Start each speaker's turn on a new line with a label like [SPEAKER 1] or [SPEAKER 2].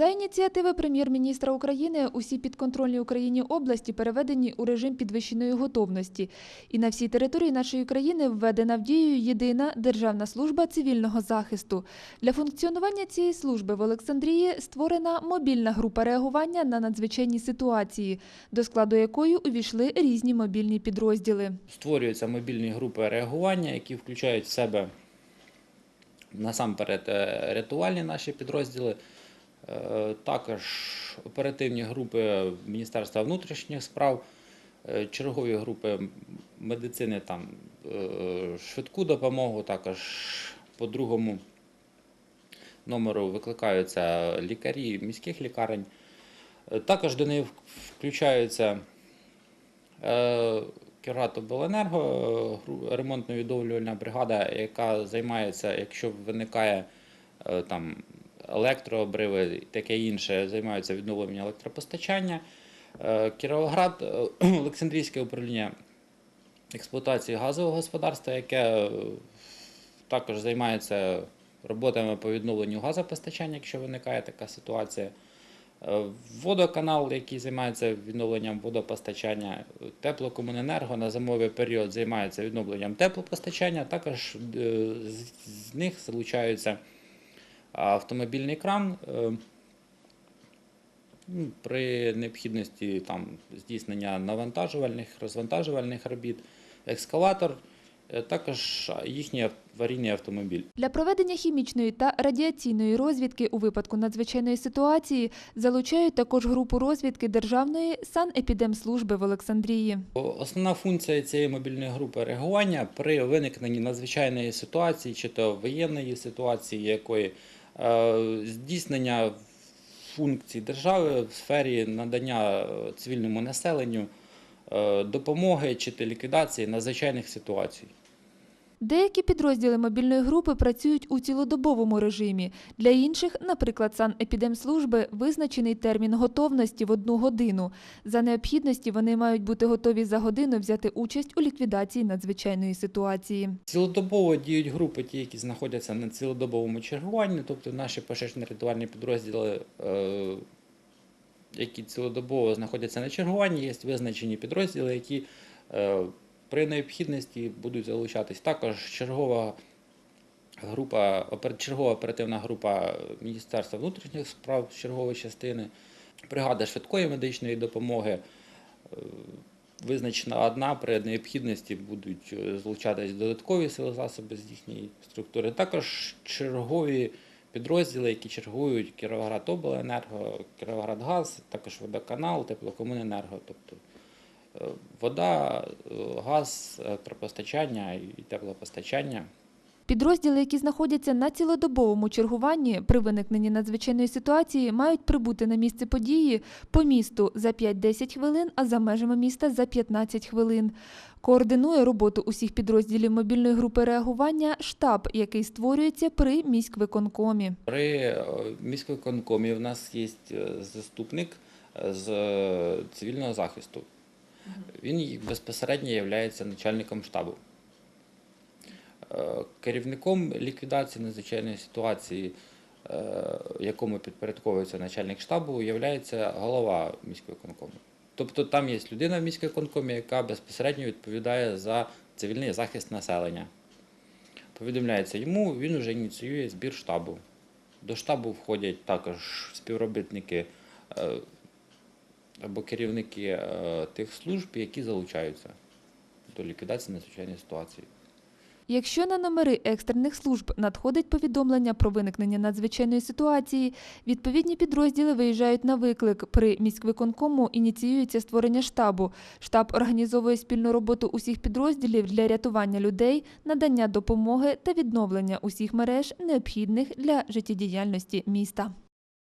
[SPEAKER 1] За ініціативи прем'єр-міністра України усі підконтрольні Україні області переведені у режим підвищеної готовності. І на всій території нашої країни введена в дію єдина державна служба цивільного захисту. Для функціонування цієї служби в Олександрії створена мобільна група реагування на надзвичайні ситуації, до складу якої увійшли різні мобільні підрозділи.
[SPEAKER 2] Створюються мобільні групи реагування, які включають в себе насамперед е, рятувальні наші підрозділи, також оперативні групи Міністерства внутрішніх справ, е, чергові групи медицини, там, е, швидку допомогу, також по другому номеру викликаються лікарі міських лікарень. Е, Також до неї включаються Е, Кіратобленерго, е, ремонтно-відновлювальна бригада, яка займається, якщо виникає е, там електрообриви таке інше, займаються відновленням електропостачання. Е, Кіровоград, е, Олександрійське управління експлуатації газового господарства, яке е, також займається роботами по відновленню газопостачання, якщо виникає така ситуація. Водоканал, який займається відновленням водопостачання, теплокомуненерго на зимовий період займається відновленням теплопостачання. Також з них залучаються автомобільний кран. е, ну, При необхідності там, здійснення навантажувальних, розвантажувальних робіт, екскаватор, е, також їхній аварійний автомобіль.
[SPEAKER 1] Для проведення хімічної та радіаційної розвідки у випадку надзвичайної ситуації залучають також групу розвідки Державної санепідемслужби в Олександрії.
[SPEAKER 2] Основна функція цієї мобільної групи реагування при виникненні надзвичайної ситуації, чи то воєнної ситуації, якої здійснення функцій держави в сфері надання е, цивільному населенню е, допомоги чи ліквідації надзвичайних ситуацій.
[SPEAKER 1] Деякі підрозділи мобільної групи працюють у цілодобовому режимі. Для інших, наприклад, санепідемслужби, визначений термін готовності в одну годину. За необхідності вони мають бути готові за годину взяти участь у ліквідації надзвичайної ситуації.
[SPEAKER 2] Цілодобово діють групи, ті, які знаходяться на цілодобовому чергуванні, тобто наші пожежно-рятувальні підрозділи, е, які цілодобово знаходяться на чергуванні, є визначені підрозділи, які е, при необхідності будуть залучатись. Також чергова група, чергова оперативна група Міністерства внутрішніх справ чергової частини, бригада швидкої медичної допомоги. е, Визначена одна при необхідності будуть е, залучатись додаткові сили засоби з їхньої структури. Також чергові підрозділи, які чергують Кіровоградобленерго, Кіровоградгаз, також водоканал, теплокомуненерго. Тобто вода, е, газ, електропостачання і теплопостачання.
[SPEAKER 1] Підрозділи, які знаходяться на цілодобовому чергуванні при виникненні надзвичайної ситуації, мають прибути на місце події по місту за 5-10 хвилин, а за межами міста за 15 хвилин. Координує роботу усіх підрозділів мобільної групи реагування штаб, який створюється при міськвиконкомі.
[SPEAKER 2] При е, міськвиконкомі в нас є е, заступник з цивільного захисту. Він безпосередньо є начальником штабу. Е, Керівником ліквідації надзвичайної ситуації, е, якому підпорядковується начальник штабу, є голова міськвиконкому. Тобто там є людина в міськвиконкомі, яка безпосередньо відповідає за цивільний захист населення. Повідомляється йому, він вже ініціює збір штабу. До штабу входять також співробітники е, або керівники е, тих служб, які залучаються до ліквідації надзвичайної ситуації.
[SPEAKER 1] Якщо на номери екстрених служб надходить повідомлення про виникнення надзвичайної ситуації, відповідні підрозділи виїжджають на виклик. При міськвиконкому ініціюється створення штабу. Штаб організовує спільну роботу усіх підрозділів для рятування людей, надання допомоги та відновлення усіх мереж, необхідних для життєдіяльності міста.